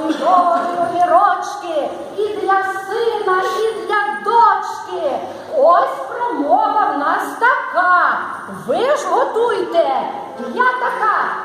помідори огірочки, і для сина, і для дочки. Ось промова в нас така. Ви ж готуйте. Я така.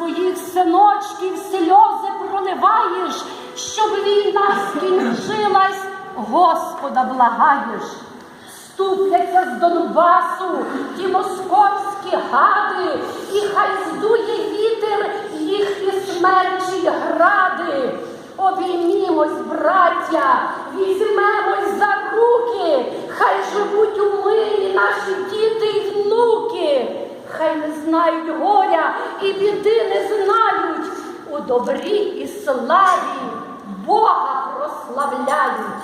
Своїх синочків сльози проливаєш, щоб війна скінчилась, Господа благаєш. Ступляться з Донбасу ті московські гади, і хай здує вітер їхні смерчі гради. Обіймімось, браття, візьмемось за руки, хай живуть у мирі наші діти й внуки, хай не знають горя і біди не знають, у добрі і славі Бога прославляють.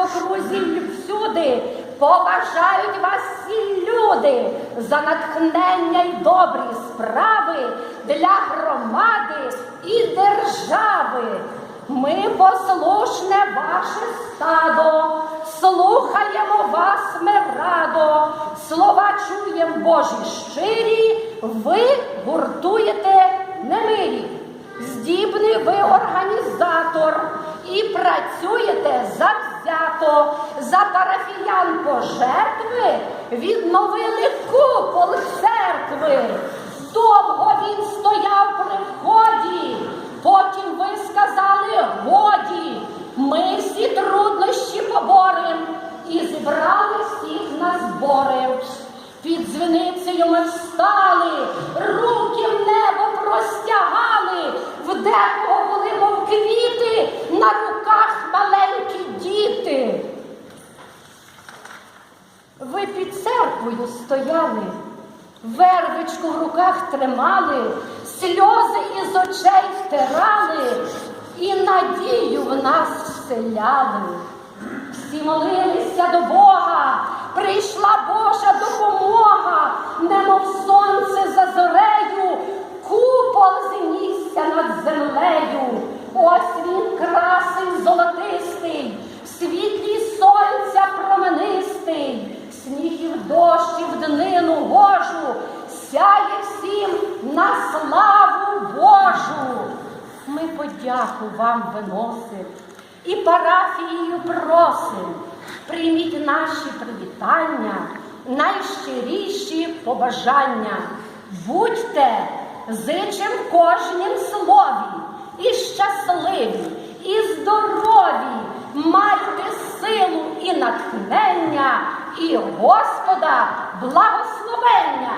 Вас всюди, поважають вас всі люди за натхнення й добрі справи для громади і держави. Ми послушне ваше стадо, слухаємо вас ми радо, слова чуєм Божі щирі, ви гуртуєте немирі. Здібний ви організатор і працюєте завзято. За парафіян пожертви відновили купол церкви. Довго він стояв при вході, потім ви сказали годі. Ми всі труднощі поборем і зібрали всіх на збори. Під дзвіницею ми встали, руки тримали, сльози із очей втирали і надію в нас вселяли. Всі молилися до Бога, прийшла Божа допомога, привітання, найщиріші побажання. Будьте зичим кожнім слові, і щасливі, і здорові, майте силу і натхнення, і Господа благословення.